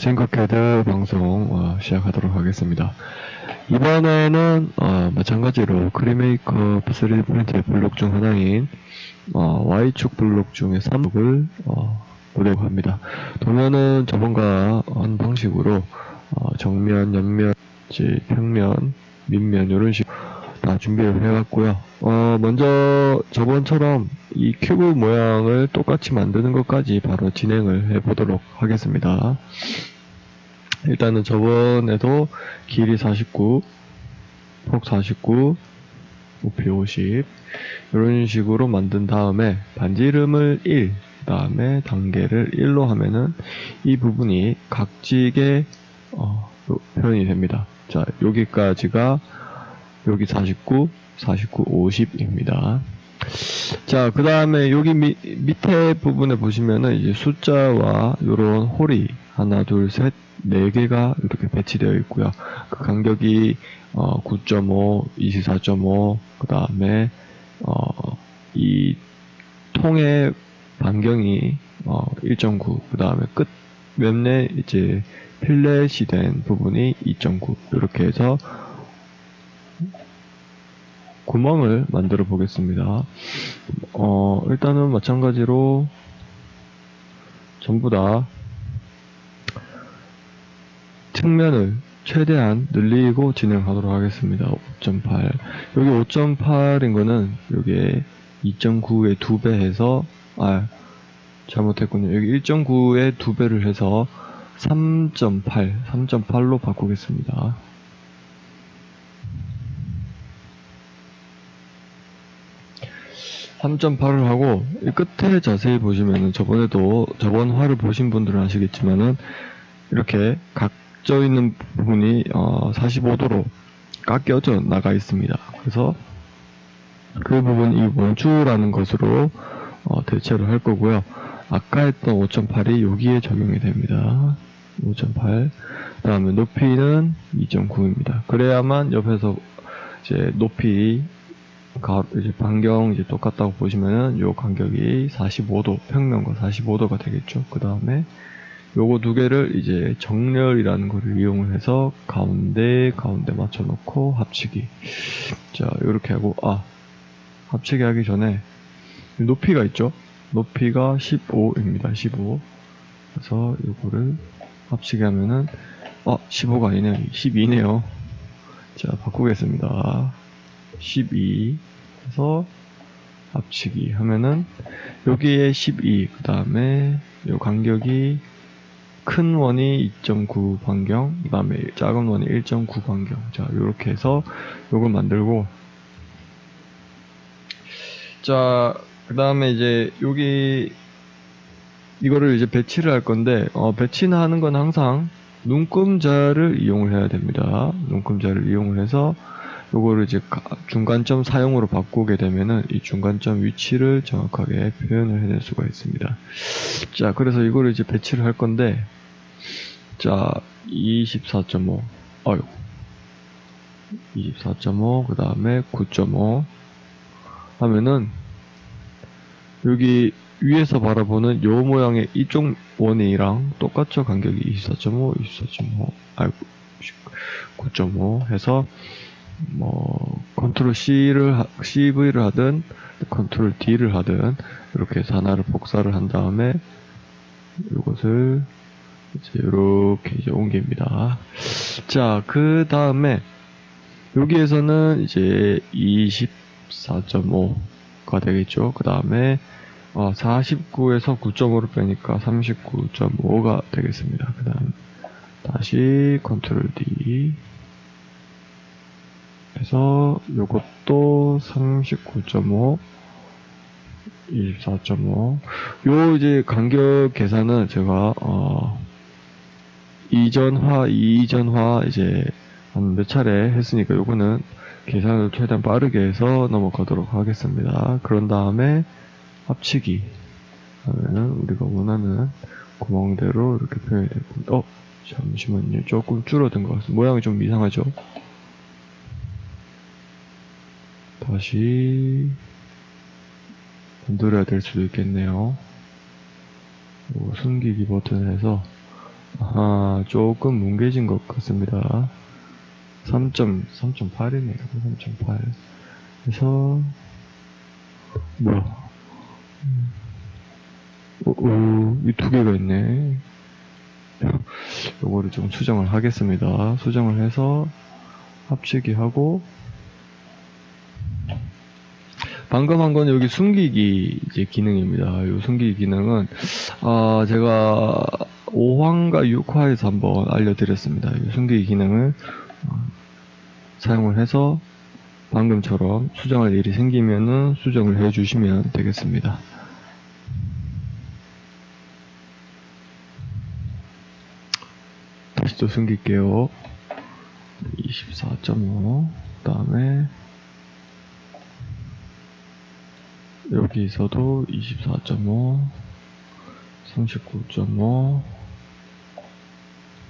어, 싱크캐드 방송 어, 시작하도록 하겠습니다. 이번에는 어, 마찬가지로 크리메이커 3D 프린트의 블록 중 하나인 어, Y축 블록 중에 3블록을 어, 보려고 합니다. 도면은 저번과 한 방식으로 어, 정면, 옆면, 평면, 밑면 이런 식으로 다 준비를 해왔고요. 어, 먼저 저번처럼 이 큐브 모양을 똑같이 만드는 것까지 바로 진행을 해보도록 하겠습니다. 일단은 저번에도 길이 49, 폭 49, 높이 50 이런 식으로 만든 다음에 반지 이름을 1, 그 다음에 단계를 1로 하면은 이 부분이 각지게 어, 표현이 됩니다. 자 여기까지가 여기 49, 49, 50입니다. 자, 그 다음에 여기 미, 밑에 부분에 보시면은 이제 숫자와 요런 홀이 하나, 둘, 셋, 네 개가 이렇게 배치되어 있고요. 그 간격이 어, 9.5, 24.5, 그 다음에 어, 이 통의 반경이 어, 1.9, 그 다음에 끝 면에 이제 필렛이 된 부분이 2.9 이렇게 해서 구멍을 만들어 보겠습니다. 어, 일단은 마찬가지로 전부 다 측면을 최대한 늘리고 진행하도록 하겠습니다. 5.8. 여기 5.8인 거는 여기에 2.9의 두배 해서, 아, 잘못했군요. 여기 1.9의 두 배를 해서 3.8, 3.8로 바꾸겠습니다. 3.8을 하고 이 끝에 자세히 보시면은 저번에도 저번 화를 보신 분들은 아시겠지만은 이렇게 각져 있는 부분이 어 45도로 깎여져 나가 있습니다. 그래서 그 부분 이 원추라는 것으로 어 대체를 할 거고요. 아까 했던 5.8이 여기에 적용이 됩니다. 5.8. 그 다음에 높이는 2.9입니다. 그래야만 옆에서 이제 높이 가, 이제 반경 이제 똑같다고 보시면은 요 간격이 45도, 평면과 45도가 되겠죠. 그 다음에 요거 두 개를 이제 정렬이라는 거를 이용을 해서 가운데, 가운데 맞춰 놓고 합치기. 자, 요렇게 하고, 아, 합치기 하기 전에 높이가 있죠? 높이가 15입니다. 15. 그래서 요거를 합치기 하면은, 아, 15가 아니네요. 12네요. 자, 바꾸겠습니다. 12 해서 합치기 하면은 여기에 12 그 다음에 요 간격이 큰 원이 2.9 반경 그 다음에 작은 원이 1.9 반경. 자 요렇게 해서 요걸 만들고. 자 그 다음에 이제 여기 이거를 이제 배치를 할 건데 어, 배치는 하는 건 항상 눈금자를 이용을 해야 됩니다. 눈금자를 이용을 해서 요거를 이제 중간점 사용으로 바꾸게 되면은 이 중간점 위치를 정확하게 표현을 해낼 수가 있습니다. 자, 그래서 이거를 이제 배치를 할 건데, 자, 24.5, 어유, 24.5, 그 다음에 9.5 하면은 여기 위에서 바라보는 요 모양의 이쪽 원이랑 똑같죠? 간격이 24.5, 24.5, 아이고, 9.5 해서 뭐 컨트롤 C를 하, CV를 하든 컨트롤 D를 하든 이렇게 해서 하나를 복사를 한 다음에 이것을 이제 이렇게 이제 옮깁니다. 자, 그 다음에 여기에서는 이제 24.5가 되겠죠. 그 다음에 어, 49에서 9.5를 빼니까 39.5가 되겠습니다. 그 다음 다시 컨트롤 D 그래서 요것도 39.5 24.5. 요 이제 간격 계산은 제가 어 이전화, 이전화 이제 한 몇 차례 했으니까 요거는 계산을 최대한 빠르게 해서 넘어가도록 하겠습니다. 그런 다음에 합치기 하면은 우리가 원하는 구멍대로 이렇게 표현이 됩니다. 어 잠시만요. 조금 줄어든 것 같습니다. 모양이 좀 이상하죠? 다시 만들어야 될 수도 있겠네요. 요 숨기기 버튼에서 아, 조금 뭉개진 것 같습니다. 3. 3.8이네요. 3.8. 그래서 뭐야? 어, 어, 이두 개가 있네. 요거를 좀 수정을 하겠습니다. 수정을 해서 합치기 하고 방금 한 건 여기 숨기기 이제 기능입니다. 이 숨기기 기능은 아 제가 5화인가 6화에서 한번 알려드렸습니다. 이 숨기기 기능을 어, 사용을 해서 방금처럼 수정할 일이 생기면은 수정을 해주시면 되겠습니다. 다시 또 숨길게요. 24.5. 그 다음에 여기서도 24.5, 39.5,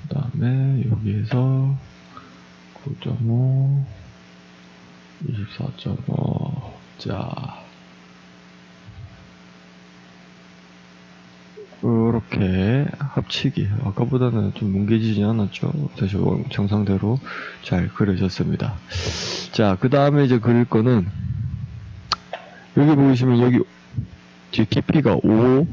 그 다음에 여기에서 9.5, 24.5. 자. 이렇게 합치기. 아까보다는 좀 뭉개지지 않았죠? 다시 원- 정상대로 잘 그려졌습니다. 자, 그 다음에 이제 그릴 거는 여기 보시면 여기 제 깊이가 5,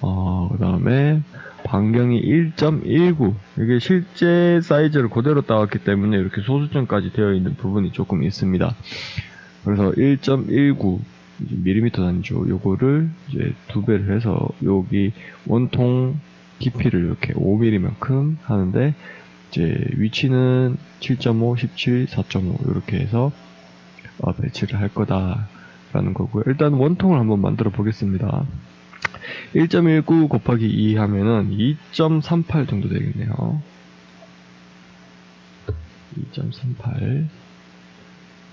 어, 그 다음에 반경이 1.19. 이게 실제 사이즈를 그대로 따왔기 때문에 이렇게 소수점까지 되어 있는 부분이 조금 있습니다. 그래서 1.19 밀리미터 단위죠. 요거를 이제 두 배를 해서 여기 원통 깊이를 이렇게 5mm만큼 하는데 이제 위치는 7.5, 17, 4.5 이렇게 해서 어, 배치를 할 거다 라는 거고요. 일단 원통을 한번 만들어 보겠습니다. 1.19 곱하기 2 하면은 2.38 정도 되겠네요. 2.38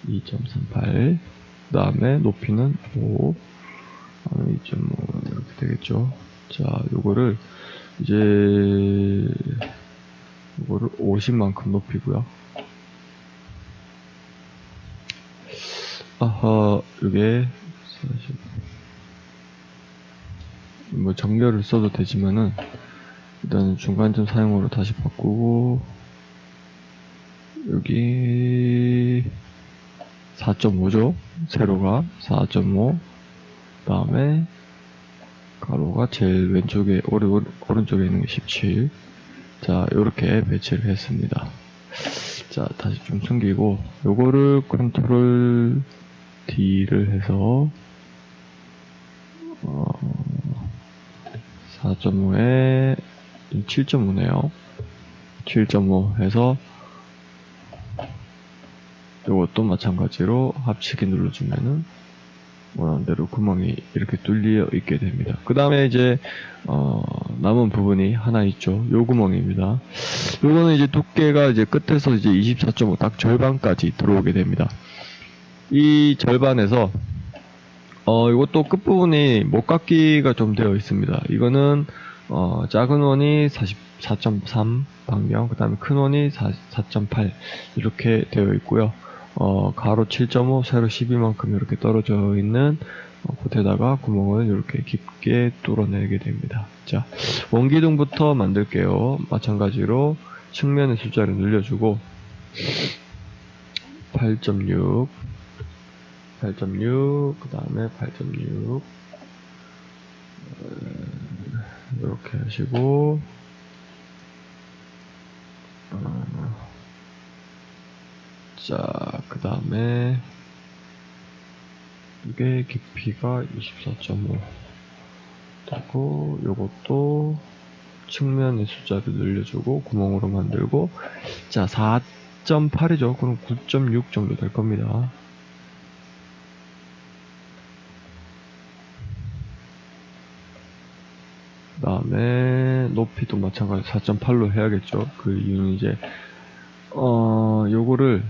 2.38 그 다음에 높이는 5 다음에 2.5 이렇게 되겠죠 자 요거를 이제 요거를 50만큼 높이고요 아하 요게 40. 뭐 정렬을 써도 되지만은 일단 중간점 사용으로 다시 바꾸고 여기 4.5죠 세로가 4.5 다음에 가로가 제일 왼쪽에 오른, 오른- 오른쪽에 있는 게 17. 자 이렇게 배치를 했습니다. 자 다시 좀 숨기고 요거를 컨트롤 D를 해서 어, 4.5에 7.5네요. 7.5 해서 이것도 마찬가지로 합치기 눌러주면은 원하는 대로 구멍이 이렇게 뚫려 있게 됩니다. 그 다음에 이제 어, 남은 부분이 하나 있죠. 요 구멍입니다. 요거는 이제 두께가 이제 끝에서 이제 24.5 딱 절반까지 들어오게 됩니다. 이 절반에서 어, 이것도 끝부분이 목깎기가 좀 되어 있습니다. 이거는 어, 작은 원이 44.3 반경, 그 다음에 큰 원이 4.8 이렇게 되어 있고요. 어, 가로 7.5, 세로 12만큼 이렇게 떨어져 있는 어, 곳에다가 구멍을 이렇게 깊게 뚫어내게 됩니다. 자, 원기둥부터 만들게요. 마찬가지로 측면의 숫자를 늘려주고 8.6 8.6, 그 다음에 8.6 이렇게 하시고 어, 자, 그 다음에 이게 깊이가 24.5 되고 요것도 측면의 숫자를 늘려주고 구멍으로 만들고 자 4.8이죠. 그럼 9.6 정도 될 겁니다 그 다음에 높이도 마찬가지 4.8로 해야겠죠 그 이유는 이제 어 요거를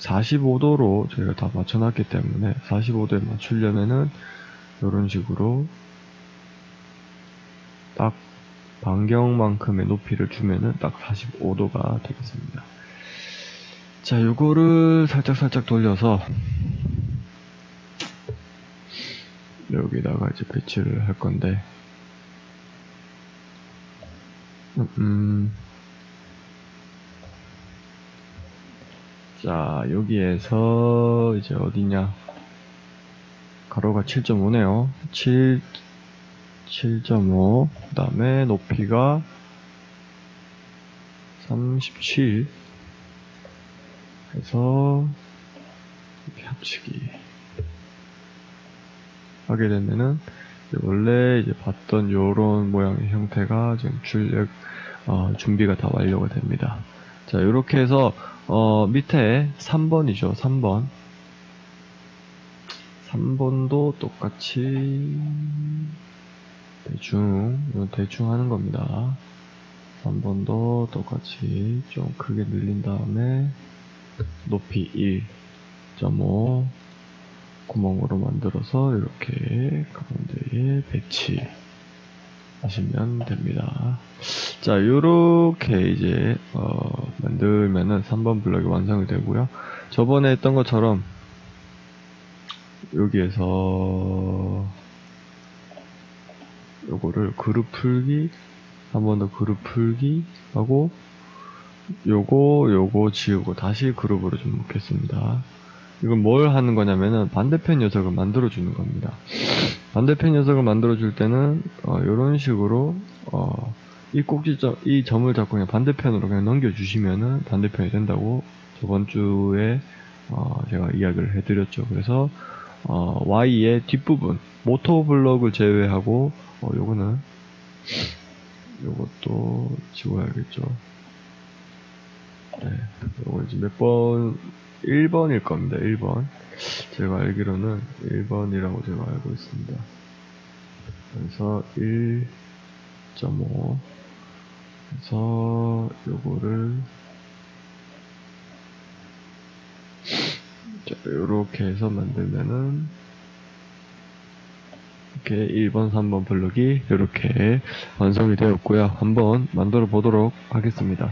45도로 저희가 다 맞춰놨기 때문에 45도에 맞추려면은 이런 식으로 딱 반경만큼의 높이를 주면은 딱 45도가 되겠습니다. 자, 요거를 살짝 살짝 돌려서 여기다가 이제 배치를 할 건데, 음, 음. 자, 여기에서 이제 어디냐. 가로가 7.5네요. 7, 7.5. 그 다음에 높이가 37. 해서 합치기. 하게 되면은 원래 이제 봤던 요런 모양의 형태가 지금 출력 어, 준비가 다 완료가 됩니다. 자, 이렇게 해서 어, 밑에 3번이죠. 3번. 3번도 똑같이 대충 대충 하는 겁니다. 3번도 똑같이 좀 크게 늘린 다음에 높이 1.5 구멍으로 만들어서 이렇게 가운데에 배치 하시면 됩니다. 자, 요렇게 이제 어, 만들면은 3번 블럭이 완성이 되고요. 저번에 했던 것처럼 여기에서 요거를 그룹 풀기 한 번 더 그룹 풀기 하고 요거 요거 지우고 다시 그룹으로 좀 묶겠습니다. 이건 뭘 하는 거냐면은 반대편 녀석을 만들어 주는 겁니다. 반대편 녀석을 만들어 줄 때는 어, 이런 식으로 어, 이 꼭지점 이 점을 잡고 그냥 반대편으로 그냥 넘겨 주시면은 반대편이 된다고 저번 주에 어, 제가 이야기를 해드렸죠. 그래서 어, Y의 뒷부분 모터 블럭을 제외하고 어, 요거는 요것도 지워야겠죠. 네, 요거 이제 몇 번, 1번일 겁니다, 1번. 제가 알기로는 1번이라고 제가 알고 있습니다. 그래서 1.5. 그래서 요거를 자, 요렇게 해서 만들면은 이렇게 1번, 3번 블럭이 이렇게 완성이 되었고요. 한번 만들어 보도록 하겠습니다.